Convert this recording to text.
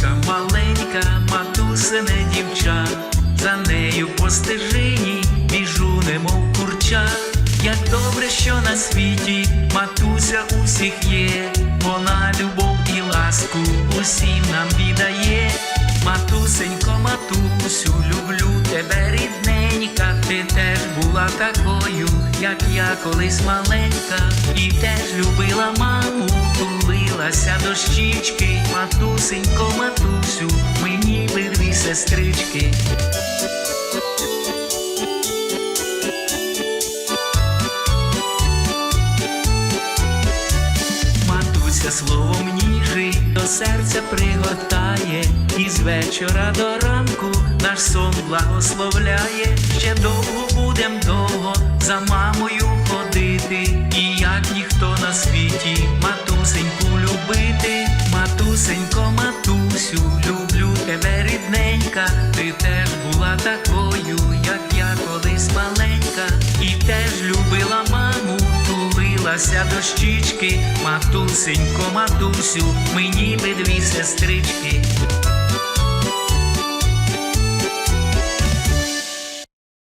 Дівчиночка маленька, матусине дівча, за нею по стежині біжу, немов курча. Як добре, що на світі матуся усіх є, вона любов і ласку усім нам віддає. Матусенько, матусю, люблю тебе рідненька, ти теж була такою, як я колись маленька, і теж любила маму, тулилася до щічки, матусенько матусю, мені би дві сестрички. Матуся словом ніжить до серця пригортає, і з вечора до ранку наш сон благословляє. Ще довго будем довго за мамою ходити, і як ніхто на світі тебе рідненька, ти теж була такою, як я колись маленька, і теж любила маму, тулилася до щічки, матусенько, матусю, мені би дві сестрички.